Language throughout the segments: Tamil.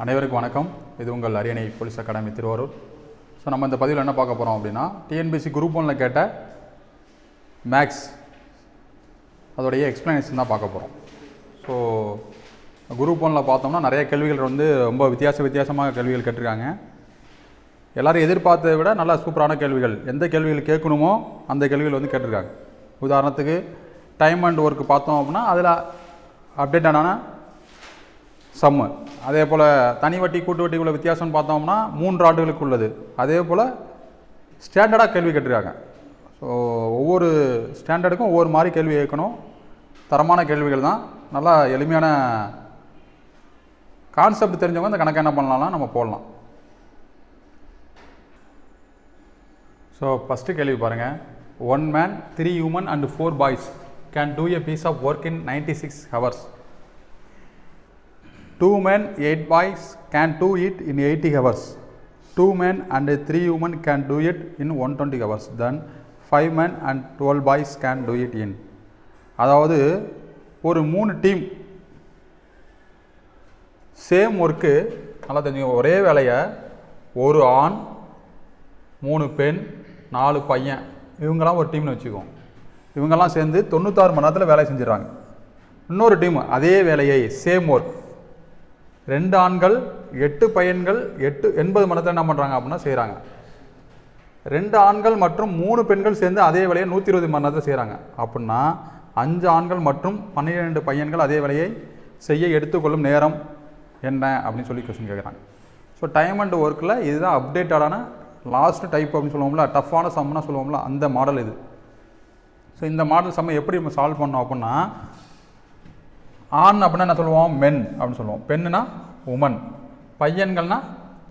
அனைவருக்கும் வணக்கம். இது உங்கள் அரியணை போலீஸ் அகாடமி திருவாரூர். ஸோ நம்ம இந்த பதிவில் என்ன பார்க்க போகிறோம் அப்படின்னா டிஎன்பிசி குரூப் ஒன்ல கேட்ட மேக்ஸ் அதோடைய எக்ஸ்ப்ளனேஷன் தான் பார்க்க போகிறோம் ஸோ குரூப் ஒன்ல பார்த்தோம்னா நிறைய கேள்விகள் வந்து ரொம்ப வித்தியாச வித்தியாசமாக கேள்விகள் கேட்டிருக்காங்க. எல்லோரும் எதிர்பார்த்ததை விட நல்லா சூப்பரான கேள்விகள். எந்த கேள்விகள் கேட்கணுமோ அந்த கேள்விகள் வந்து கேட்டிருக்காங்க. உதாரணத்துக்கு டைம் அண்ட் ஒர்க் பார்த்தோம் அப்படின்னா அதில் அப்டேட் ஆனால் சம்மு அதே போல் தனி வட்டி கூட்டு வட்டி உள்ள வித்தியாசம்னு பார்த்தோம்னா மூன்று ஆண்டுகளுக்கு உள்ளது. அதே போல் ஸ்டாண்டர்டாக கேள்வி கேட்டிருக்காங்க. ஸோ ஒவ்வொரு ஸ்டாண்டர்டுக்கும் ஒவ்வொரு மாதிரி கேள்வி கேட்கணும். தரமான கேள்விகள் தான். நல்லா எளிமையான கான்செப்ட் தெரிஞ்சவங்க இந்த கணக்கு என்ன பண்ணலாம்னா நம்ம போடலாம். ஸோ ஃபஸ்ட்டு கேள்வி பாருங்கள் one man three human and four boys can do a piece of work in ninety six hours two men eight boys can do it in eighty hours two men and three women can do it in one twenty hours then five men and twelve boys can do it in அதாவது ஒரு மூணு டீம் சேம் ஒர்க்கு நல்லா தெரிஞ்சுங்க ஒரே வேலையை ஒரு ஆண் மூணு பெண் நாலு பையன். இவங்கெல்லாம் ஒரு டீம்னு வச்சுக்கோம் இவங்கெல்லாம் சேர்ந்து தொண்ணூத்தாறு மணி நேரத்தில் வேலை செஞ்சிடறாங்க. இன்னொரு டீம் அதே வேலையை சேம் ஒர்க் ரெண்டு ஆண்கள் எட்டு பையன்கள் எட்டு எண்பது மடத்தில் என்ன பண்ணுறாங்க அப்படின்னா செய்கிறாங்க ரெண்டு ஆண்கள் மற்றும் மூணு பெண்கள் சேர்ந்து அதே வேலையை நூற்றி இருபது மணி நேரத்தில் செய்கிறாங்க அப்படின்னா அஞ்சு ஆண்கள் மற்றும் பன்னிரெண்டு பையன்கள் அதே வேலையை செய்ய எடுத்துக்கொள்ளும் நேரம் என்ன அப்படின்னு சொல்லி கொஸ்டின் கேட்குறாங்க ஸோ டைம் அண்ட் ஒர்க்கில் இதுதான் அப்டேட்டடான லாஸ்ட் டைப் அப்படின்னு சொல்லுவோம்ல டஃப்பான சம்னா சொல்லுவோம்ல அந்த மாடல் இது. ஸோ இந்த மாடல் சம்மை எப்படி நம்ம சால்வ் பண்ணோம் அப்படின்னா ஆண் அப்படின்னா என்ன சொல்லுவோம்? மென் அப்படின்னு சொல்லுவோம். பெண்ணுனா உமன் பையன்கள்னா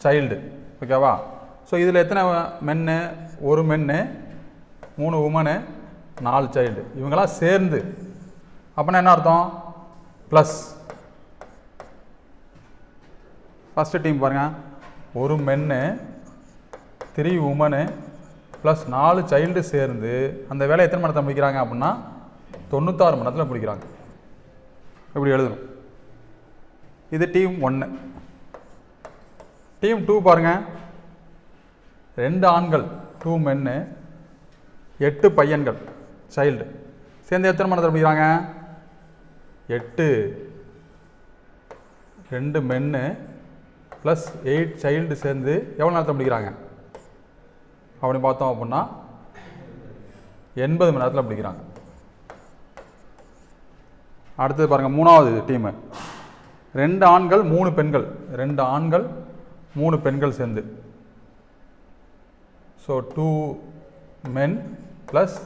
சைல்டு ஓகேவா ஸோ இதில் எத்தனை மென்னு ஒரு மென்னு மூணு உமனு நாலு சைல்டு இவங்களாம் சேர்ந்து. அப்படின்னா என்ன அர்த்தம்? ப்ளஸ் ஃபஸ்ட்டு டீம் பாருங்கள் ஒரு மென்னு த்ரீ உமனு ப்ளஸ் நாலு சைல்டு சேர்ந்து அந்த வேலையை எத்தனை மணி நேரத்தில் முடிக்கிறாங்க அப்படின்னா? தொண்ணூத்தாறு மணி நேரத்தில் முடிக்கிறாங்க. இப்படி எழுதணும்? இது டீம் ஒன்று டீம் டூ பாருங்கள் ரெண்டு ஆண்கள் டூ மென்னு எட்டு பையன்கள் சைல்டு சேர்ந்து எத்தனை மணி நேரத்தில் முடிக்கிறாங்க? எட்டு. ரெண்டு மென்னு ப்ளஸ் எயிட் சைல்டு சேர்ந்து எவ்வளோ நேரத்தில் முடிக்கிறாங்க? அப்படி பார்த்தோம் அப்படின்னா எண்பது மணி நேரத்தில் முடிக்கிறாங்க. அடுத்தது பாருங்கள் மூணாவது டீமு ரெண்டு ஆண்கள் மூணு பெண்கள். ரெண்டு ஆண்கள் மூணு பெண்கள் சேர்ந்து. So two men plus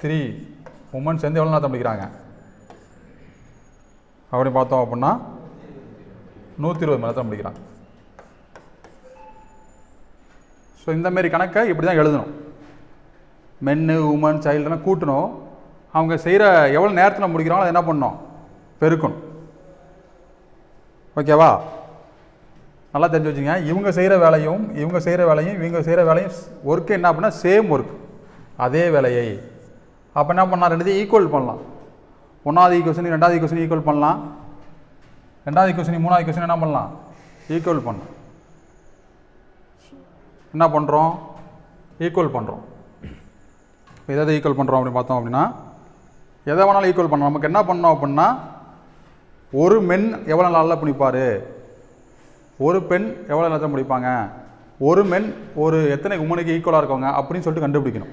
three women சேர்ந்து எவ்வளோ நேரத்தை முடிக்கிறாங்க? அப்படி பார்த்தோம் அப்படின்னா நூற்றி இருபது மணி நேரத்தில் முடிக்கிறாங்க. ஸோ இந்தமாரி கணக்கை இப்படி தான் எழுதணும் மென்னு உமன் சைல்டுலாம் கூட்டணும். அவங்க செய்கிற எவ்வளோ நேரத்தில் முடிக்கிறாங்களோ அதை என்ன பண்ணணும்? பெருக்கணும். ஓகேவா நல்லா தெரிஞ்சு வச்சுங்க. இவங்க செய்கிற வேலையும் இவங்க செய்கிற வேலையும் இவங்க செய்கிற வேலையும் ஒர்க்கு என்ன அப்படின்னா சேம் ஒர்க் அதே வேலையை. அப்போ என்ன பண்ணலாம்? ரெண்டுத்தையும் ஈக்குவல் பண்ணலாம். ஒன்றாவது ஈக்குவஷன் ரெண்டாவது ஈக்குவஷன் ஈக்குவல் பண்ணலாம். ரெண்டாவது ஈக்குவஷன் மூணாவது ஈக்குவஷன் என்ன பண்ணலாம்? ஈக்குவல் பண்ணலாம். என்ன பண்ணுறோம் ஈக்குவல் பண்ணுறோம் எதாவது ஈக்குவல் பண்ணுறோம் அப்படின்னு பார்த்தோம் அப்படின்னா எதை வேணாலும் ஈக்குவல் பண்ணலாம். நமக்கு என்ன பண்ணோம் அப்படின்னா ஒரு மென் எவ்வளோ நாளில் பிடிப்பார்? ஒரு பெண் எவ்வளோ நேரத்தில் முடிப்பாங்க ஒரு மென் ஒரு எத்தனை உமனுக்கு ஈக்குவலாக இருக்கவங்க அப்படின்னு சொல்லிட்டு கண்டுபிடிக்கணும்.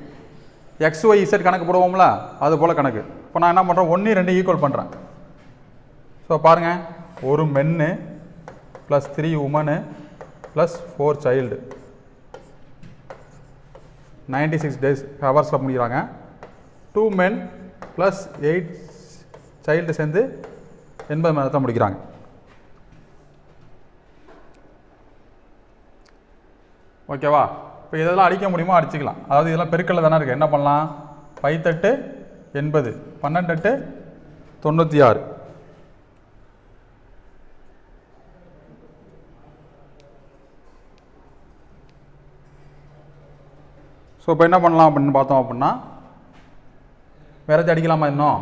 எக்ஸ் ஒய் இசட் கணக்கு போடுவோம்ல அது போல் கணக்கு. இப்போ நான் என்ன பண்ணுறேன் ஒன்று ரெண்டு ஈக்குவல் பண்ணுறேன் ஸோ பாருங்கள் ஒரு men plus three women plus four child ninety six days ஹவர்ஸில் முடிக்கிறாங்க. Two men plus eight child சேர்ந்து எண்பது மேலே தான் முடிக்கிறாங்க. ஓகேவா இப்போ இதெல்லாம் அடிக்க முடியுமோ அடிச்சுக்கலாம். அதாவது இதெல்லாம் பெருக்கல்ல தானே இருக்குது என்ன பண்ணலாம்? பைத்தெட்டு எண்பது பன்னெண்டெட்டு தொண்ணூற்றி ஆறு ஸோ இப்போ என்ன பண்ணலாம் அப்படின்னு பார்த்தோம் அப்படின்னா வேற ஏதாச்சும் அடிக்கலாமா இன்னும்?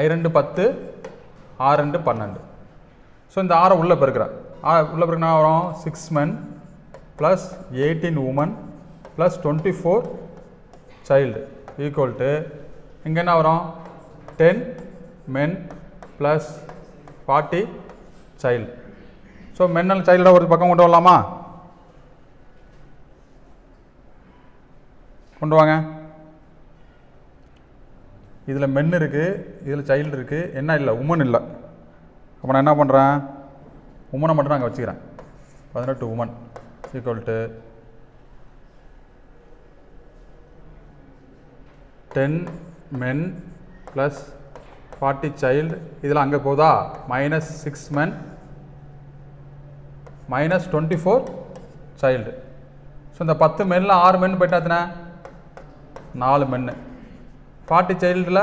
ஐ ரெண்டு பத்து ஆறு ரெண்டு பன்னெண்டு. ஸோ இந்த ஆறை உள்ளே பெருக்கிறேன். ஆ உள்ளே பெருக்கினா வரும்? Six men plus eighteen women plus twenty four child equal to இங்கே என்ன வரும்? Ten men plus forty child so மென்னல் சைல்டை ஒரு பக்கம் கொண்டு வரலாமா? கொண்டு வாங்க. இதில் மென் இருக்குது இதில் சைல்டு இருக்குது என்ன இல்லை உமன் இல்லை. அப்போ நான் என்ன பண்ணுறேன் உமனை மட்டும் நாங்கள் வச்சுக்கிறேன். பதினெட்டு women equal to ten men plus forty child இதில் அங்கே போதா? Minus six men minus twenty four child so இந்த பத்து மென்னில் ஆறு மென் போயிட்டா நாலு மென்னு ஃபார்ட்டி சைல்டில்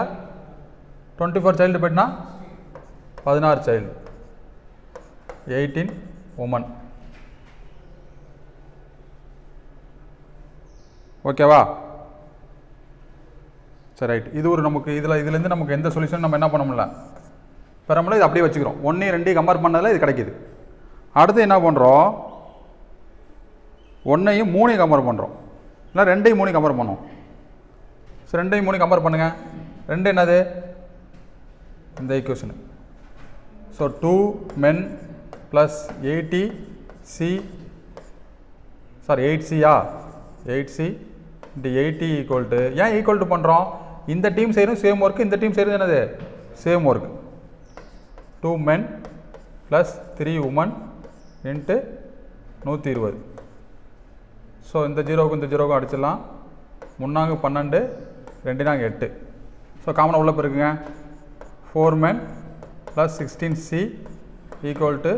டுவெண்ட்டி ஃபோர் சைல்டு பெட்னா பதினாறு சைல்டு எயிட்டீன் உமன் ஓகேவா சரி ரைட் இது ஒரு நமக்கு இதில் இதுலேருந்து நமக்கு எந்த சொல்யூஷன் நம்ம என்ன பண்ண முடியல? பெற முடியல இது அப்படியே வச்சுக்கிறோம். ஒன்றையும் ரெண்டையும் கம்பேர் பண்ணதில் இது கிடைக்கிது. அடுத்து என்ன பண்ணுறோம் ஒன்றையும் மூணையும் கம்பேர் பண்ணுறோம் இல்லை ரெண்டையும் மூணையும் கம்பேர் பண்ணோம் ஸோ ரெண்டையும் மூணு கம்பேர் பண்ணுங்கள் ரெண்டு என்னது? இந்த equation so two men plus eighty C sorry eight C eight C into eighty equal to ஏன் ஈக்குவல் டு பண்ணுறோம் இந்த டீம் செய்கிறோம் சேம் ஒர்க்கு இந்த டீம் செய்கிறது என்னது? Same work two men plus three women into நூற்றி இருபது. ஸோ இந்த ஜீரோவுக்கும் இந்த ஜீரோவுக்கும் அடிச்சிடலாம். முன்னாங்க பன்னெண்டு ரெண்டு நாங்க எட்டு ஸோ காமனாக உள்ள இருக்குங்க four men plus sixteen C equal to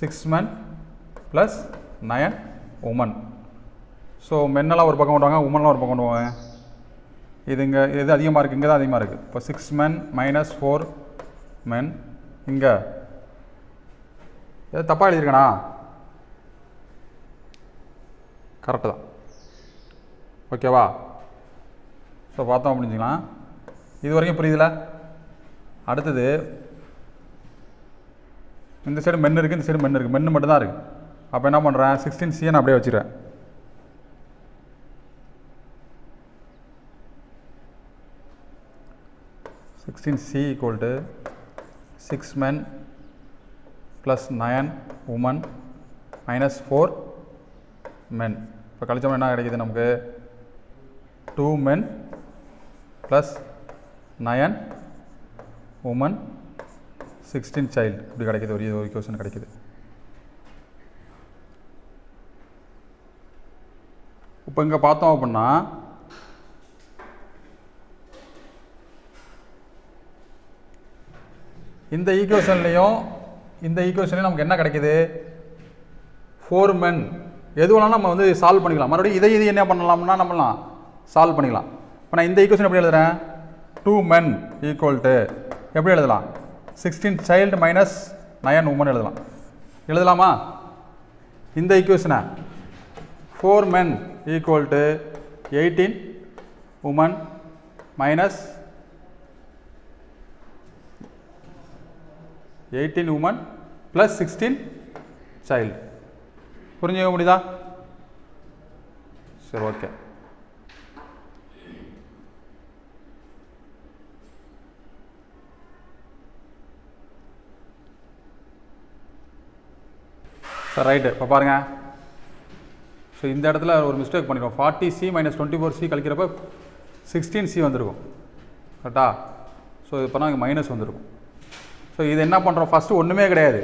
six men plus nine women so மென்னெல்லாம் ஒரு பக்கம் விடுவாங்க உமன்லாம் ஒரு பக்கம் விடுவாங்க இது இங்கே எது அதிகமாக இருக்குது இங்கே தான் அதிகமாக இருக்குது இப்போ six men minus four men இங்கே. எது தப்பாக எழுதியிருக்கேனா? கரெக்டு தான். ஓகேவா ஸோ பார்த்தோம் அப்படிஞ்சிக்கலாம் இது வரைக்கும் புரியுதுல? அடுத்தது இந்த சைடு மென் இருக்குது இந்த சைடு மென் இருக்குது மென்னு மட்டும்தான் இருக்குது அப்போ என்ன பண்ணுறேன் சிக்ஸ்டீன் சியை நான் அப்படியே வச்சுருவேன் sixteen C equal to six men plus nine women minus four men இப்போ கழிச்சோம்னா என்ன கிடைக்குது நமக்கு? Two men plus nine women sixteen child இப்படி கிடைக்குது ஒரு ஒரு கொஸ்டின் கிடைக்கிது. இப்போ இங்கே பார்த்தோம் அப்படின்னா இந்த ஈக்குவேஷன்லேயும் இந்த ஈக்குவேஷன்லையும் நமக்கு என்ன கிடைக்குது? ஃபோர் மென் எது வேணாலும் நம்ம வந்து சால்வ் பண்ணிக்கலாம். மறுபடியும் இதை இது என்ன பண்ணலாம்னா நம்மலாம் சால்வ் பண்ணிக்கலாம். இப்போ நான் இந்த ஈக்குவேஷன் எப்படி எழுதுறேன்? டூ மென் ஈக்குவல் டு எப்படி எழுதலாம்? Sixteen child minus nine women எழுதலாம். எழுதலாமா? இந்த ஈக்குவேஷனை four men equal to eighteen women minus eighteen women plus sixteen child புரிஞ்சுக்க முடியுதா சரி ஓகே சார் ரைட்டு இப்போ பாருங்கள் ஸோ இந்த இடத்துல ஒரு மிஸ்டேக் பண்ணிடுவோம் forty C minus twenty four C கழிக்கிறப்ப sixteen C வந்திருக்கும். கரெக்டா ஸோ இப்போ தான் இங்கே மைனஸ் வந்திருக்கும். ஸோ இது என்ன பண்ணுறோம் ஃபஸ்ட்டு ஒன்றுமே கிடையாது.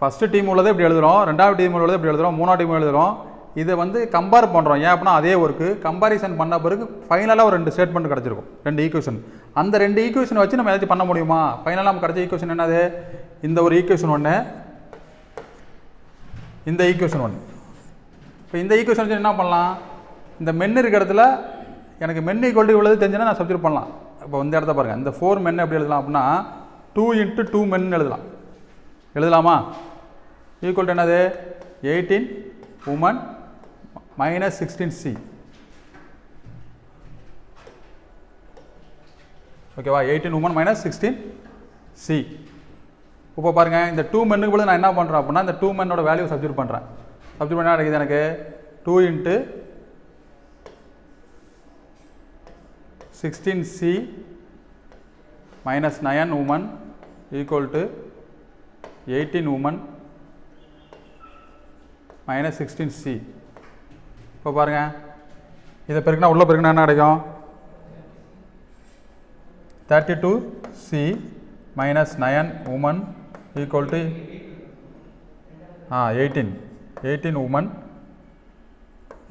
ஃபஸ்ட்டு டீம் உள்ளதை இப்படி எழுதுகிறோம் ரெண்டாவது டீம் உள்ளதை இப்படி எழுதுகிறோம் மூணாவது டீம் எழுதுகிறோம் இதை வந்து கம்பேர் பண்ணுறோம் ஏன் அப்படின்னா அதே ஒர்க்கு கம்பாரிசன் பண்ண பிறகு ஃபைனலாக ஒரு ரெண்டு ஸ்டேட்மெண்ட் கிடச்சிருக்கும். ரெண்டு ஈக்குவேஷன் அந்த ரெண்டு ஈக்குவேஷனை வச்சு நம்ம ஏதாச்சும் பண்ண முடியுமா? ஃபைனலாக நம்ம கிடச்ச ஈக்குவேஷன் என்னது? இந்த ஒரு ஈக்குவேஷன் ஒன்று இந்த ஈக்குவேஷன் ஒன்று இப்போ இந்த ஈக்குவேஷன் வச்சு என்ன பண்ணலாம்? இந்த மென் இருக்கிற இடத்துல எனக்கு மென் ஈக்குவல் உள்ளது தெரிஞ்சுன்னா நான் சப்ஜெக்ட் பண்ணலாம். இப்போ இந்த இடத்த பாருங்கள் இந்த ஃபோர் மென் எப்படி எழுதலாம் அப்படின்னா டூ இன்ட்டு டூ மென் எழுதலாம். எழுதலாமா? ஈக்குவல் என்னது? Eighteen women minus sixteen C ஓகேவா eighteen women minus sixteen C இப்போ பாருங்கள் இந்த டூ மென்னுக்கு போல நான் என்ன பண்ணுறேன் அப்படின்னா இந்த டூ மென்னோட வேல்யூ சப்ஜெக்ட் பண்ணுறேன் சப்ஜெக்ட் பண்ணால் கிடைக்குது எனக்கு? Two into sixteen C minus nine women equal to eighteen woman minus sixteen C இப்போ பாருங்கள் இதை பெருக்குனா உள்ள பெருக்கினா என்ன கிடைக்கும்? Thirty two C minus nine women equal to ah eighteen eighteen women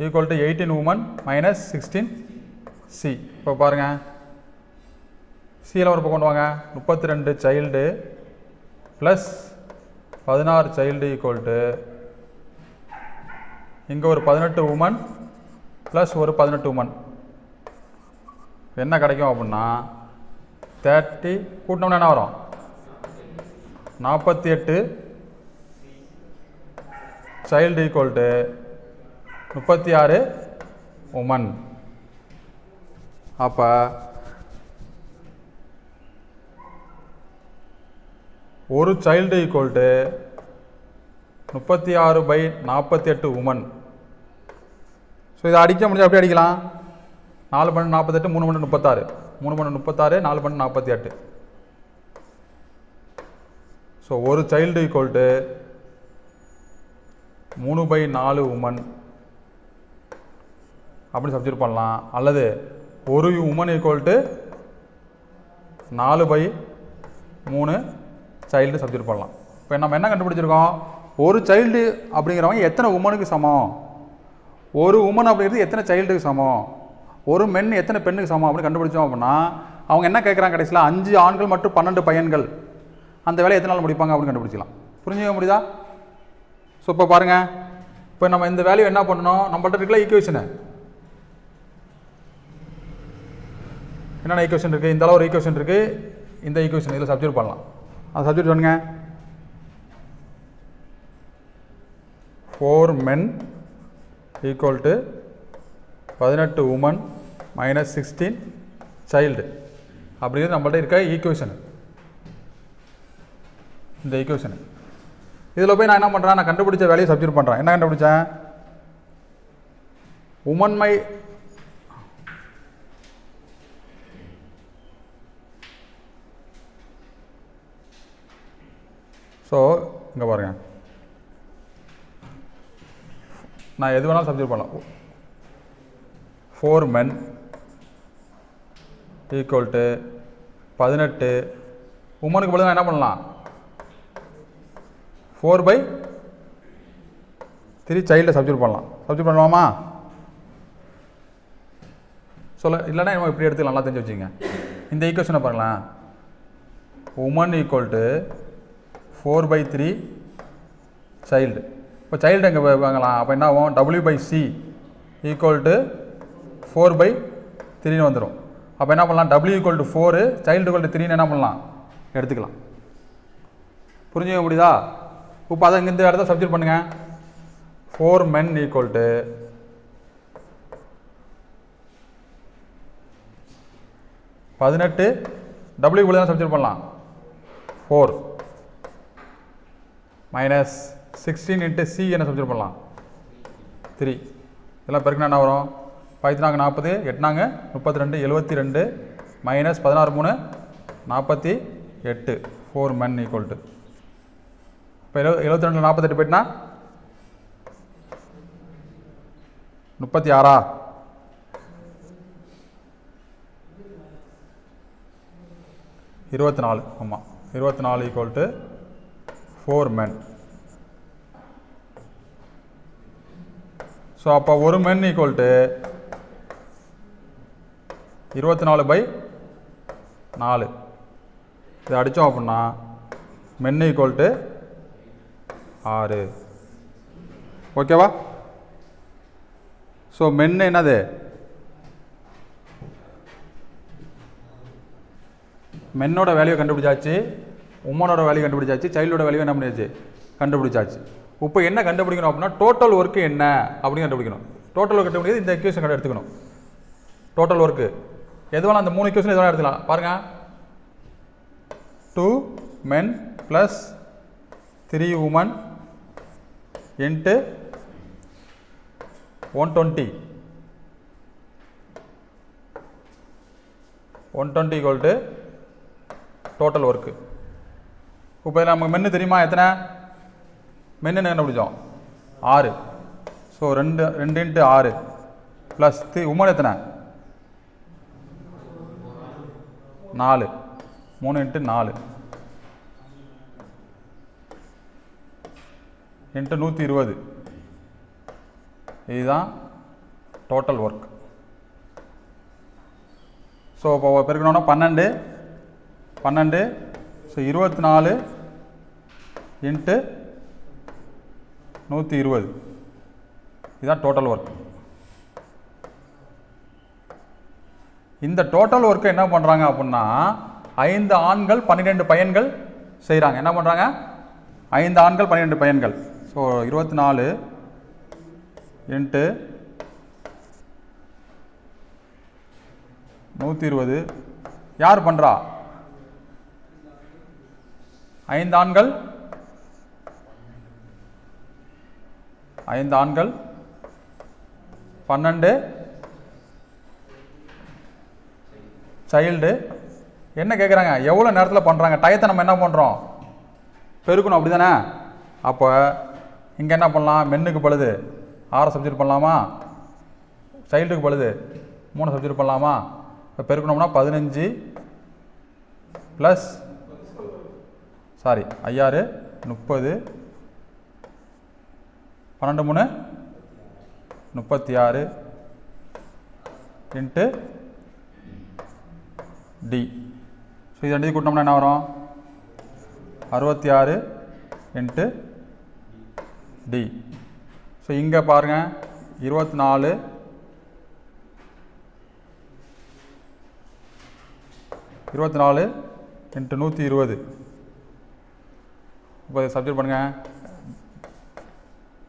equal to eighteen women minus sixteen C இப்போ பாருங்கள் சியில் ஒரு கொண்டு வாங்க. முப்பத்தி ரெண்டு சைல்டு ப்ளஸ் பதினாறு சைல்டு ஈக்குவல் டு இங்கே ஒரு பதினெட்டு உமன் ப்ளஸ் ஒரு பதினெட்டு உமன் என்ன கிடைக்கும் அப்படின்னா தேர்ட்டி கூட்டினோம்னா என்ன வரும்? நாற்பத்தி எட்டு. சைல்டு ஈக்குவல் டு முப்பத்தி ஆறு. உமன் அப்போ ஒரு சைல்டு ஈக்குவல் டு முப்பத்தி ஆறு பை நாற்பத்தி எட்டு உமன் ஸோ இதை அடிக்க முடிஞ்சால் எப்படி அடிக்கலாம்? நாலு பன்னெண்டு நாற்பத்தெட்டு மூணு பன்னெண்டு முப்பத்தாறு. மூணு பன்னெண்டு முப்பத்தாறு நாலு பன்னெண்டு நாற்பத்தி எட்டு. ஸோ ஒரு சைல்டு ஈக்குவல் டு மூணு பை நாலு உமன் அப்படின்னு சப்ஜெக்ட் பண்ணலாம். அல்லது ஒரு உமன் ஈக்குவல் டு நாலு பை மூணு சைல்டு சப்ஜெக்ட் பண்ணலாம். இப்போ நம்ம என்ன கண்டுபிடிச்சிருக்கோம்? ஒரு சைல்டு அப்படிங்கிறவங்க எத்தனை உமனுக்கு சமம்? ஒரு உமன் அப்படிங்கிறது எத்தனை சைல்டுக்கு சமம்? ஒரு மென் எத்தனை பெண்ணுக்கு சமம் அப்படின்னு கண்டுபிடிச்சோம் அப்படின்னா அவங்க என்ன கேட்குறாங்க கடைசியில்? அஞ்சு ஆண்கள் மற்றும் பன்னெண்டு பையன்கள். அந்த வேலையை எத்தனை நாள் முடிப்பாங்க அப்படின்னு கண்டுபிடிச்சிக்கலாம். புரிஞ்சுக்க முடியுதா? ஸோ இப்போ பாருங்கள் இப்போ நம்ம இந்த வேல்யூ என்ன பண்ணணும்? நம்மள்ட்ட இருக்கல ஈக்குவேஷனு என்னென்ன ஈக்குவேஷன் இருக்குது இந்த அளவு ஒரு ஈக்குவேஷன் இருக்குது இந்த ஈக்குவேஷன் இதில் சப்ஜெக்ட் பண்ணலாம். அந்த சப்ஜெக்ட் பண்ணுங்க. ஃபோர் மென் ஈக்குவல் டு பதினெட்டு உமன் மைனஸ் சிக்ஸ்டீன் சைல்டு அப்படிங்கிறது நம்மள்ட்ட இருக்க ஈக்குவேஷன் இந்த ஈக்குவேஷனு இதில் போய் நான் என்ன பண்ணுறேன் நான் கண்டுபிடிச்ச வேலையை சப்ஜெக்ட் பண்ணுறேன் என்ன கண்டுபிடிச்சேன்? உமன் மை ஸோ இங்கே பாருங்க. நான் எது வேணாலும் சப்ஜெக்ட் பண்ணலாம். ஃபோர் மென் ஈக்குவல் டு பதினெட்டு. உமனுக்கு பதிலாக நான் என்ன பண்ணலாம்? ஃபோர் பை த்ரீ சைல்டை சப்ஜெக்ட் பண்ணலாம். சப்ஜெக்ட் பண்ணலாமா? சொல்ல இல்லைன்னா நம்ம இப்படி எடுத்துக்கலாம். நல்லா தெரிஞ்சு வச்சுங்க இந்த ஈக்குவேஷனை பாருங்களேன். Woman equal to four by three child இப்போ சைல்டு எங்கே வாங்கலாம்? அப்போ என்ன ஆகும்? W by C equal to four by த்ரீன்னு வந்துடும் அப்போ என்ன பண்ணலாம்? W equal to four child equal to த்ரீன்னு என்ன பண்ணலாம்? எடுத்துக்கலாம். புரிஞ்சுக்க முடியுதா இப்போ அதை இங்கே இந்த இடத்த சப்ஜெக்ட் பண்ணுங்க. ஃபோர் மென் ஈக்குவல் டு பதினெட்டு. டபிள்யூ கூட தான் சப்ஜெக்ட் பண்ணலாம். Four minus sixteen into C என்ன சப்ஜெக்ட் பண்ணலாம்? த்ரீ இதெல்லாம் பெருக்குனா என்ன வரும்? பதினாங்க நாற்பது எட்னாங்க முப்பத்தி ரெண்டு எழுபத்தி ரெண்டு மைனஸ் பதினாறு மூணு நாற்பத்தி எட்டு. ஃபோர் மென் ஈக்குவல் டு இப்போ எழு எழுபத்தி ரெண்டு நாற்பத்தெட்டு போயிட்டுனா? முப்பத்தி ஆறா இருபத்தி நாலு ஆமாம் இருபத்தி நாலு equal to four men so அப்போ ஒரு மென் ஈக்குவல் டு இருபத்தி நாலு பை நாலு. இதை அடித்தோம் அப்படின்னா மென் ஈக்குவல் டு ஆறு. ஓகேவா ஸோ மென் என்னது? மென்னோட வேல்யூ கண்டுபிடிச்சாச்சு உமனோட வேல்யூ கண்டுபிடிச்சாச்சு சைல்டோட வேல்யூ என்ன பண்ணியாச்சு? கண்டுபிடிச்சாச்சு. இப்போ என்ன கண்டுபிடிக்கணும் அப்படின்னா டோட்டல் ஒர்க்கு என்ன அப்படின்னு கண்டுபிடிக்கணும். டோட்டல் ஒர்க் கண்டுபிடிக்கிறது இந்த எக்யூஷன் கடை எடுத்துக்கணும். டோட்டல் ஒர்க்கு எது வேணால் அந்த மூணு எக்யூஷன் எதுவாக எடுத்துக்கலாம். பாருங்கள் two men plus three women into one twenty one twenty called total work இப்போ நமக்கு மென்னு தெரியுமா? எத்தனை? மென்னு கண்டுபிடிச்சோம்? ஆறு. ஸோ ரெண்டு ரெண்டு இன்ட்டு ஆறு ப்ளஸ் தி உமன் எத்தனை? நாலு. மூணு இன்ட்டு நாலு. இன்ட்டு நூற்றி இருபது. இதுதான் டோட்டல் ஒர்க் ஸோ இப்போ பெருக்கணும்னா பன்னெண்டு. பன்னெண்டு. ஸோ இருபத்தி நாலு இன்ட்டு நூற்றி இருபது. இதுதான் டோட்டல் ஒர்க் இந்த டோட்டல் ஒர்க்கை என்ன பண்ணுறாங்க அப்படின்னா ஐந்து ஆண்கள் பன்னிரெண்டு பையன்கள் செய்கிறாங்க என்ன பண்ணுறாங்க ஐந்து ஆண்கள் பன்னிரெண்டு பையன்கள். ஸோ இருபத்தி நாலு இன்ட்டு நூற்றி இருபது யார் பண்ணுறா ஐந்து ஆண்கள். ஐந்து ஆண்கள். பன்னெண்டு. சைல்டு. என்ன கேட்குறாங்க எவ்வளோ நேரத்தில் பண்ணுறாங்க டயத்தை நம்ம என்ன பண்ணுறோம் பெருக்கணும் அப்படி தானே அப்போ இங்கே என்ன பண்ணலாம்? மென்னுக்கு பழுது. ஆறு சப்ஜெக்ட் பண்ணலாமா? சைல்டுக்கு பழுது. மூணு சப்ஜெக்ட் பண்ணலாமா? இப்போ பெருக்கணும்னா பதினஞ்சு ப்ளஸ் சாரி ஐயாறு முப்பது. பன்னெண்டு மூணு முப்பத்தி ஆறு இன்ட்டு டி ஸோ இது ரெண்டு கூட்டினோம்னா என்ன வரும்? அறுபத்தி ஆறு இன்ட்டு டி ஸோ இங்கே பாருங்கள் இருபத்தி நாலு இருபத்தி நாலு இன்ட்டு நூற்றி இருபது இப்போ சப்ஜெக்ட் பண்ணுங்கள்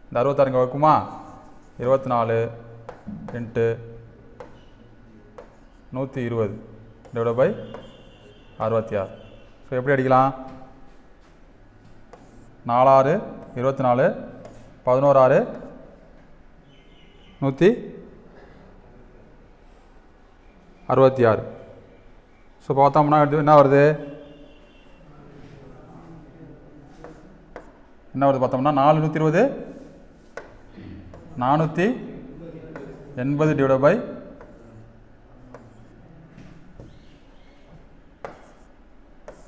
இந்த அறுபத்தாறு இங்கே வைக்குமா? இருபத்தி நாலு இன்ட்டு நூற்றி இருபது டிவைட் பை அறுபத்தி ஆறு ஸோ எப்படி அடிக்கலாம்? நாலாறு இருபத்தி நாலு பதினோராறு. நூற்றி அறுபத்தி ஆறு ஸோ பார்த்தோம்னா என்ன வருது? என்ன வருது பார்த்தோம்னா நாலு நூற்றி இருபது. நானூற்றி எண்பது டிவைட் பை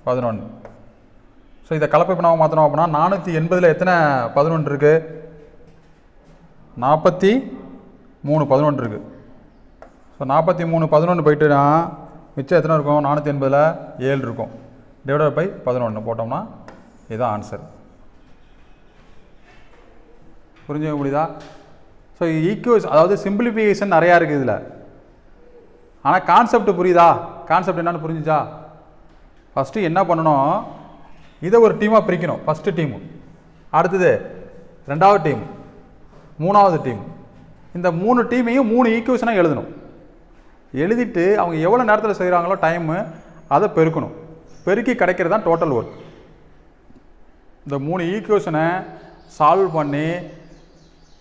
பதினொன்று ஸோ இதை கலப்பை இப்போ நம்ம மாற்றணும் அப்படின்னா நானூற்றி எண்பதில் எத்தனை பதினொன்று இருக்குது நாற்பத்தி மூணு பதினொன்று இருக்குது ஸோ நாற்பத்தி மூணு பதினொன்று போயிட்டுனா மிச்சம் எத்தனை இருக்கும்? நானூற்றி எண்பதில் ஏழு இருக்கும். டிவைடட் பை பதினொன்று போட்டோம்னா இதுதான் ஆன்சர் புரிஞ்சுக்க முடியுதா? ஸோ ஈக்குவஸ் அதாவது சிம்பிளிஃபிகேஷன் நிறையா இருக்குது இதில். ஆனால் கான்செப்ட் புரியுதா? கான்செப்ட் என்னென்னு புரிஞ்சுச்சா? ஃபஸ்ட்டு என்ன பண்ணணும்? இதை ஒரு டீமாக பிரிக்கணும். ஃபஸ்ட்டு டீமு அடுத்தது ரெண்டாவது டீம் மூணாவது டீம் இந்த மூணு டீமையும் மூணு ஈக்குவேஷனாக எழுதணும். எழுதிட்டு அவங்க எவ்வளோ நேரத்தில் செய்கிறாங்களோ டைமு அதை பெருக்கணும். பெருக்கி கிடைக்கிறது தான் டோட்டல் ஒர்க் இந்த மூணு ஈக்குவேஷனை சால்வ் பண்ணி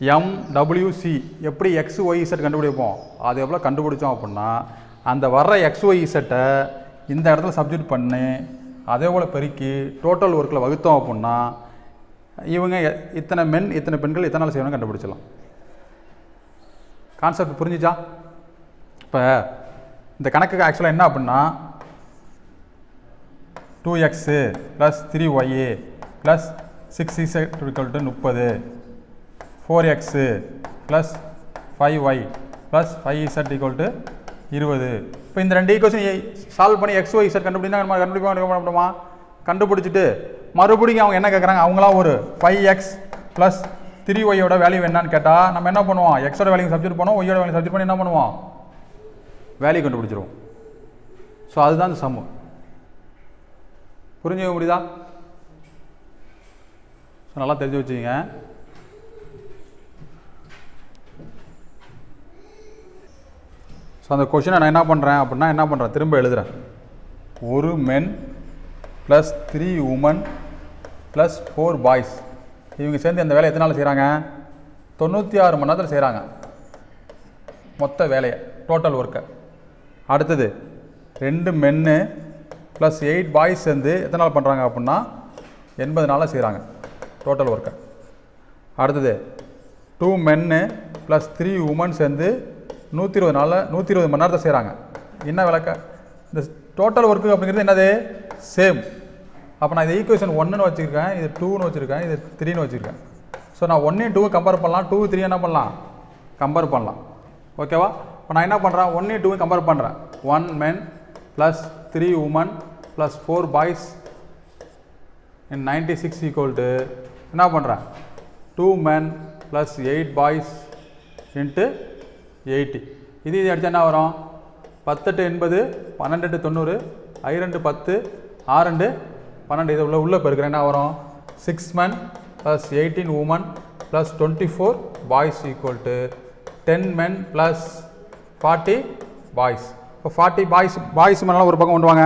எம் டபிள்யூசி எப்படி எக்ஸ் ஒய் இசட் கண்டுபிடிப்போம்? அது எவ்வளோ கண்டுபிடிச்சோம் அப்படின்னா அந்த வர்ற எக்ஸ் ஒய் இசட்டை இந்த இடத்துல சப்ஜெக்ட் பண்ணி அதே போல் பெருக்கி டோட்டல் ஒர்க்கில் வகுத்தோம் அப்படின்னா இவங்க இத்தனை மென் இத்தனை பெண்கள் இத்தனை நாள் செய்யணும் கண்டுபிடிச்சலாம் கான்செப்ட் புரிஞ்சுச்சா? இப்போ இந்த கணக்குக்கு ஆக்சுவலாக என்ன அப்படின்னா two X plus three Y plus six Z to முப்பது. Four X plus five Y plus five Z equal to இருபது. இப்போ இந்த ரெண்டு ஈக்குவேஷன் சால்வ் பண்ணி எக்ஸ் ஒய் இசட் கண்டுபிடினா நம்ம கண்டுபிடிப்போம் கண்டுபிடிக்க முடியுமா? கண்டுபிடிச்சிட்டு மறுபடியும் அவங்க என்ன கேட்குறாங்க அவங்களாம் ஒரு ஃபைவ் எக்ஸ் ப்ளஸ் த்ரீ ஒய்யோட வேல்யூ என்னன்னு கேட்டால் நம்ம என்ன பண்ணுவோம்? எக்ஸோட வேல்யூ சப்ஜெக்ட் பண்ணுவோம் ஒய்யோட வேல்யூ சப்ஜெக்ட் பண்ணி என்ன பண்ணுவோம்? வேல்யூ கண்டுபிடிச்சிருவோம். ஸோ அதுதான் இந்த சம்மு புரிஞ்சுக்க முடியுதா? ஸோ நல்லா தெரிஞ்சு வச்சுக்கங்க. ஸோ அந்த கொஷினை நான் என்ன பண்ணுறேன் அப்படின்னா என்ன பண்ணுறேன் திரும்ப எழுதுகிறேன் ஒரு men plus three women plus four boys இவங்க சேர்ந்து அந்த வேலையை எத்தனை நாள் செய்கிறாங்க தொண்ணூற்றி ஆறு மணி நேரத்தில் செய்கிறாங்க மொத்த வேலையை டோட்டல் ஒர்க்கை அடுத்தது ரெண்டு மென்னு ப்ளஸ் எயிட் பாய்ஸ் சேர்ந்து எத்தனை நாள் பண்ணுறாங்க அப்படின்னா எண்பது நாளில் செய்கிறாங்க டோட்டல் ஒர்க்கை அடுத்தது டூ மென்னு ப்ளஸ் த்ரீ உமன் சேர்ந்து நூற்றி இருபது நாளில் நூற்றி இருபது மணி நேரத்தை செய்கிறாங்க என்ன விளக்க? இந்த டோட்டல் ஒர்க்கு அப்படிங்கிறது என்னது? சேம் அப்போ நான் இது ஈக்குவேஷன் ஒன்றுன்னு வச்சுருக்கேன் இது டூன்னு வச்சுருக்கேன் இது த்ரீன்னு வச்சுருக்கேன். ஸோ நான் ஒன்னையும் டூ கம்பேர் பண்ணலாம். டூ த்ரீ என்ன பண்ணலாம்? கம்பேர் பண்ணலாம். ஓகேவா இப்போ நான் என்ன பண்ணுறேன் ஒன்றையும் டூவும் கம்பேர் பண்ணுறேன் one men plus three women plus four boys in 96 equal to என்ன பண்ணுறேன் two men plus eight boys into eighty இது இது அடித்தா என்ன வரும்? பத்தெட்டு எண்பது பன்னெண்டு எட்டு தொண்ணூறு ஐரெண்டு பத்து ஆறு பன்னெண்டு இது உள்ள உள்ளே பெருக்கிறேன் என்ன வரும்? Six men plus eighteen women plus twenty four boys equal to ten men plus forty boys இப்போ ஃபார்ட்டி பாய்ஸ் பாய்ஸ் மேலாம் ஒரு பக்கம் கொண்டு வாங்க.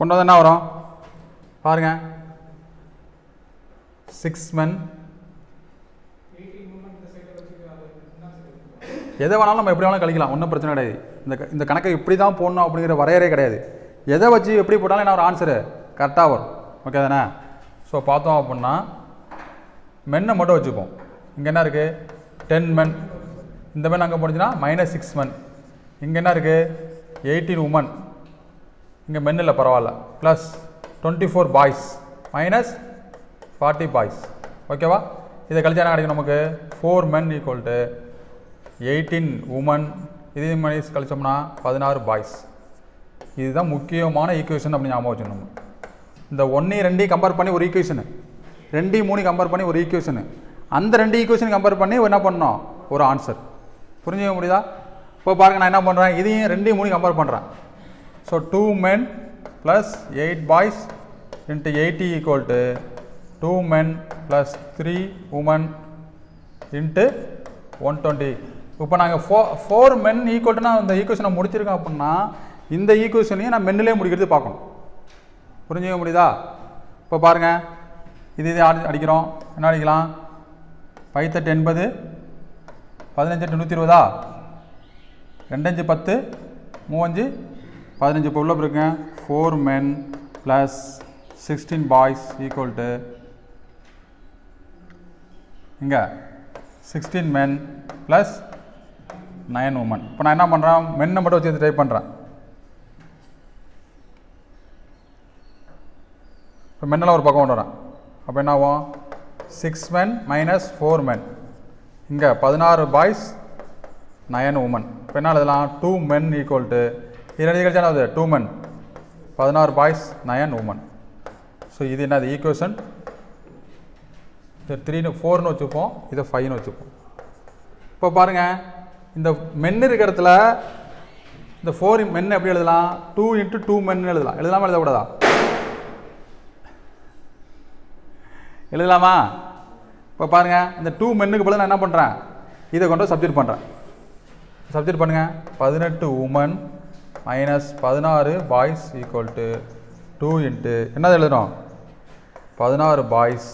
கொண்டு வந்து என்ன வரும்? பாருங்க. சிக்ஸ் மென் எதை வேணாலும் நம்ம எப்படி வேணாலும் கழிக்கலாம். ஒன்றும் பிரச்சனை கிடையாது. இந்த இந்த கணக்கை இப்படி தான் போடணும் அப்படிங்கிற வரையறே கிடையாது. எதை வச்சு எப்படி போட்டாலும் என்ன ஒரு ஆன்சரு கரெக்டாக வரும். ஓகே தானே? ஸோ பார்த்தோம் அப்படின்னா மென்னை மட்டும் வச்சுப்போம். இங்கே என்ன இருக்குது டென் மென் இந்த மென் அங்கே போனச்சுன்னா மைனஸ் சிக்ஸ் மென் இங்கே என்ன இருக்குது எயிட்டீன் உமன் இங்கே மென் இல்லை பரவாயில்ல. Plus twenty four boys minus forty boys ஓகேவா இதை கழிச்சா என்ன கிடைக்கும் நமக்கு? Four men equal to eighteen women இதே மாதிரி கழிச்சோம்னா பதினாறு பாய்ஸ். இதுதான் முக்கியமான ஈக்குவேஷன் அப்படின்னு ஞாபகம் வச்சுக்கணும். இந்த ஒன்று ரெண்டையும் கம்பேர் பண்ணி ஒரு ஈக்குவேஷனு ரெண்டையும் மூணு கம்பேர் பண்ணி ஒரு ஈக்குவேஷனு அந்த ரெண்டு ஈக்குவேஷன் கம்பேர் பண்ணி என்ன பண்ணோம்? ஒரு ஆன்சர் புரிஞ்சுக்க முடியுதா? இப்போ பாருங்க நான் என்ன பண்ணுறேன் இதையும் ரெண்டையும் மூணு கம்பேர் பண்ணுறேன் so two men plus eight boys into eighty equal to two men plus three women into one twenty இப்போ நாங்கள் ஃபோ ஃபோர் மென் ஈக்குவல்ட்டுனா நான் இந்த ஈக்குவேஷனை முடிச்சிருக்கோம் அப்படின்னா இந்த ஈக்குவேஷனையும் நான் மென்னிலே முடிக்கிறது பார்க்கணும். புரிஞ்சுக்க முடியுதா? இப்போ பாருங்கள் இது இது அடி அடிக்கிறோம். என்ன அடிக்கலாம்? பைத்தெட்டு எண்பது பதினஞ்சு எட்டு நூற்றி இருபதா ரெண்டஞ்சு பத்து மூவஞ்சு பதினஞ்சு. இப்போ உள்ள இருக்குங்க four men plus sixteen boys equal to இங்கே sixteen men plus nine women இப்போ நான் என்ன பண்ணுறேன் மென்னை மட்டும் வச்சு டைப் பண்ணுறேன் இப்போ மென்னெல்லாம் ஒரு பக்கம் கொண்டு வரேன். அப்போ என்ன ஆகும்? Six men minus four men இங்கே பதினாறு பாய்ஸ் நயன் உமன் இப்போ என்ன எழுதலாம்? டூ மென் ஈக்குவல் டு இது நிகழ்ச்சியான கழிச்சா டூ மென் பதினாறு பாய்ஸ் நயன் உமன் ஸோ இது என்னது? ஈக்குவேஷன் இது த்ரீனு ஃபோர்னு வச்சுப்போம். இதை ஃபைவ்னு வச்சுப்போம். இப்போ பாருங்கள் இந்த மென் இருக்கிற இடத்துல இந்த ஃபோர் மென் எப்படி எழுதலாம்? டூ இன்ட்டு டூ மென்னு எழுதலாம். எழுதலாமா எழுதக்கூடாதா? எழுதலாமா? இப்போ பாருங்கள் இந்த டூ மென்னுக்கு பதிலா நான் என்ன பண்ணுறேன் இதை கொண்டு சப்ஜெக்ட் பண்ணுறேன் சப்ஜெக்ட் பண்ணுங்கள் பதினெட்டு உமன் மைனஸ் பதினாறு boys equal to two into என்னது எழுதுகிறோம் பதினாறு பாய்ஸ்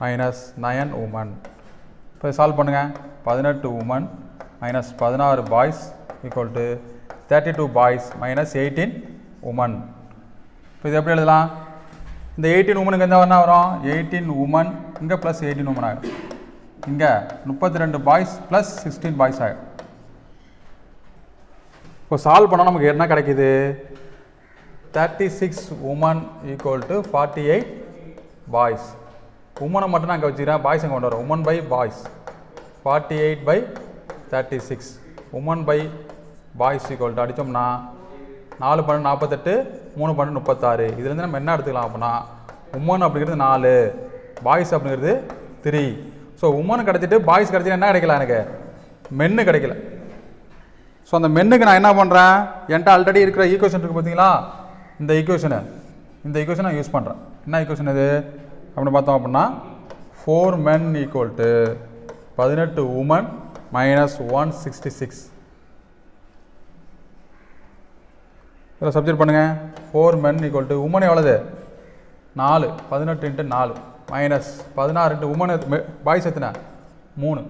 மைனஸ் நயன் உமன் இப்போ சால்வ் பண்ணுங்கள் பதினெட்டு உமன் மைனஸ் பதினாறு boys equal to thirty two boys minus eighteen women இப்போ இது எப்படி எழுதலாம்? இந்த எயிட்டீன் உமனுக்கு எந்த என்ன வரும்? எயிட்டீன் உமன் இங்கே ப்ளஸ் எயிட்டீன் உமன் ஆகிடும் இங்கே முப்பத்தி ரெண்டு பாய்ஸ் ப்ளஸ் சிக்ஸ்டீன் பாய்ஸ் ஆகிடும் இப்போ சால்வ் பண்ணால் நமக்கு என்ன கிடைக்கிது? Thirty six women equal to forty eight boys உமனை மட்டும் நான் அங்கே வச்சுக்கிறேன். பாய்ஸ் அங்கே கொண்டு வரோம் women by boys forty eight by thirty six women by boys equal அடித்தோம்னா நாலு பன்னெண்டு நாற்பத்தெட்டு மூணு பன்னெண்டு முப்பத்தாறு. இதுலேருந்து நம்ம என்ன எடுத்துக்கலாம் அப்படின்னா உமன் அப்படிங்கிறது நாலு பாய்ஸ் அப்படிங்கிறது த்ரீ ஸோ உமன் கிடச்சிட்டு பாய்ஸ் கிடச்சிட்டு என்ன கிடைக்கல எனக்கு? மென்னு கிடைக்கல. ஸோ அந்த மென்னுக்கு நான் என்ன பண்ணுறேன் என்கிட்ட ஆல்ரெடி இருக்கிற ஈக்குவேஷன் இருக்குது பார்த்தீங்களா? இந்த ஈக்குவேஷனு இந்த ஈக்குவேஷன் நான் யூஸ் பண்ணுறேன் என்ன ஈக்குவேஷன் இது? அப்படின்னு பார்த்தோம் அப்படின்னா ஃபோர் மென் ஈக்குவல் டு பதினெட்டு women minus one sixty six இதில் சப்ஜெக்ட் பண்ணுங்கள் four men equal to women எவ்வளோது நாலு. பதினெட்டு இன்ட்டு நாலு. மைனஸ் பதினாறு இன்ட்டு உமன் பாய்ஸ் எத்தனை? மூணு.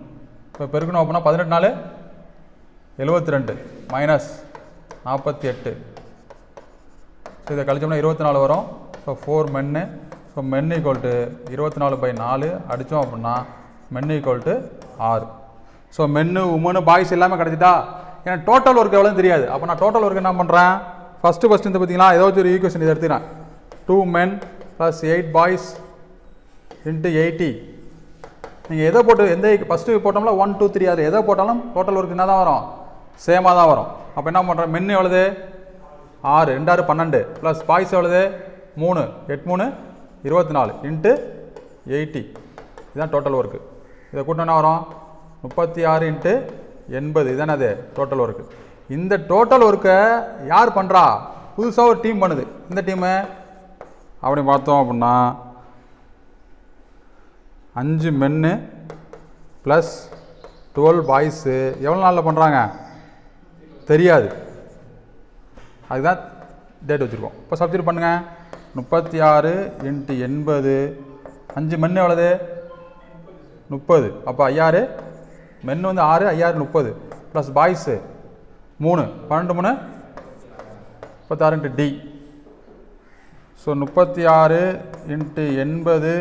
இப்போ பெருக்கணும் அப்படின்னா பதினெட்டு நாலு? எழுபத்தி ரெண்டு மைனஸ் நாற்பத்தி எட்டு ஸோ இதை கழிச்சோம்னா இருபத்தி நாலு வரும். So four men so men equal to இருபத்தி நாலு பை நாலு அடித்தோம் அப்படின்னா மென் ஈக்குவல் டு ஆறு. ஸோ மென்னு உமனு பாய்ஸ் எல்லாமே கிடச்சிட்டா எனக்கு டோட்டல் ஒர்க் எவ்வளோன்னு தெரியாது. அப்போ நான் டோட்டல் ஒர்க் என்ன பண்ணுறேன் ஃபஸ்ட்டு ஃபஸ்ட்டு இந்த பார்த்தீங்கன்னா ஏதாச்சும் ஒரு ஈக்குவேஷன் இதை எடுத்துக்கிறேன். Two men plus eight boys into eighty நீங்கள் எதை போட்டு எந்த ஃபஸ்ட்டு போட்டோம்ல ஒன் டூ த்ரீ அது எதை போட்டாலும் டோட்டல் ஒர்க் என்ன தான் வரும் சேமாக தான் வரும். அப்போ என்ன பண்ணுறேன் மென்னு எவ்வளோது ஆறு. ரெண்டாறு பன்னெண்டு. ப்ளஸ் பாய்ஸ் எவ்வளோது மூணு. எட் மூணு இருபத்தி நாலு. இன்ட்டு எயிட்டி இதுதான் டோட்டல் ஒர்க்கு இதை கூட்டம் என்ன வரும்? முப்பத்தி ஆறு இன்ட்டு எண்பது. இதானே அது? டோட்டல் ஒர்க்கு இந்த டோட்டல் ஒர்க்கை யார் பண்ணுறா புதுசாக ஒரு டீம் பண்ணுது. இந்த டீமு அப்படி பார்த்தோம் அப்படின்னா அஞ்சு மென்னு ப்ளஸ் டுவெல் பாய்ஸு எவ்வளோ நாளில் பண்ணுறாங்க தெரியாது. அதுதான் டேட் வச்சுருக்கோம். இப்போ சப்ஜெக்ட் பண்ணுங்கள் முப்பத்தி ஆறு இன்ட்டு எண்பது. அஞ்சு மண் எவ்வளோது முப்பது. அப்போ ஐயாறு. மென் வந்து ஆறு ஐயாயிரம் முப்பது. ப்ளஸ் பாய்ஸு மூணு. பன்னெண்டு மூணு முப்பத்தாறு இன்ட்டு டி ஸோ முப்பத்தி ஆறு இன்ட்டு எண்பது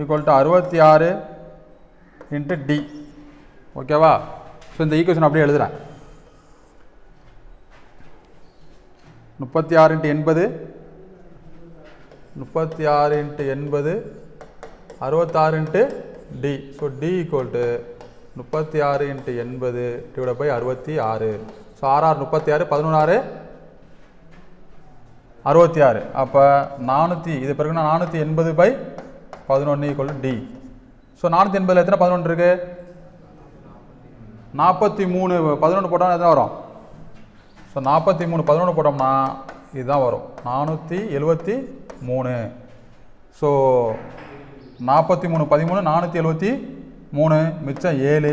ஈக்குவல் டு அறுபத்தி ஆறு இன்ட்டு டி ஓகேவா ஸோ இந்த ஈக்குவேஷன் அப்படியே எழுதுகிறேன் முப்பத்தி ஆறு இன்ட்டு எண்பது முப்பத்தி ஆறு இன்ட்டு எண்பது அறுபத்தாறு into T so T equal to முப்பத்தி ஆறு இன்ட்டு எண்பது டிவைட் பை அறுபத்தி ஆறு. ஸோ ஆறாறு முப்பத்தி ஆறு பதினொன்று அறுபத்தி ஆறு. அப்போ நானூற்றி இது பிறகு நானூற்றி எண்பது பை பதினொன்று ஈக்குவல் டி ஸோ நானூற்றி எண்பதில் எத்தனை பதினொன்று இருக்குது நாற்பத்தி மூணு பதினொன்று போட்டோம்னா எத்தனை வரும்? ஸோ நாற்பத்தி மூணு பதினொன்று போட்டோம்னா இதுதான் வரும். நானூற்றி எழுபத்தி மூணு. ஸோ நாற்பத்தி மூணு பதிமூணு நானூற்றி எழுபத்தி மூணு மிச்சம் ஏழு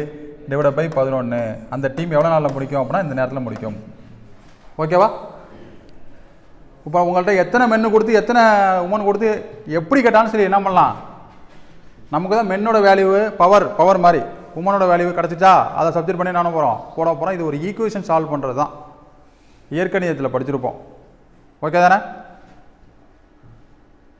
டிவைட் பை பதினொன்று அந்த டீம் எவ்வளோ நாளில் முடிக்கும் அப்படின்னா இந்த நேரத்தில் முடிக்கும். ஓகேவா இப்போ உங்கள்கிட்ட எத்தனை மென்னு கொடுத்து எத்தனை உமன் கொடுத்து எப்படி கேட்டாலும் சரி என்ன பண்ணலாம்? நமக்கு தான் மென்னோட வேல்யூ பவர் பவர் மாதிரி. உமனோட வேல்யூ கிடச்சிச்சா? அதை சப்ஜெக்ட் பண்ணி நானும் போகிறோம் போட போகிறோம் இது ஒரு ஈக்குவேஷன் சால்வ் பண்ணுறது தான் இயற்கணியத்தில் படிச்சிருப்போம். ஓகே தானே?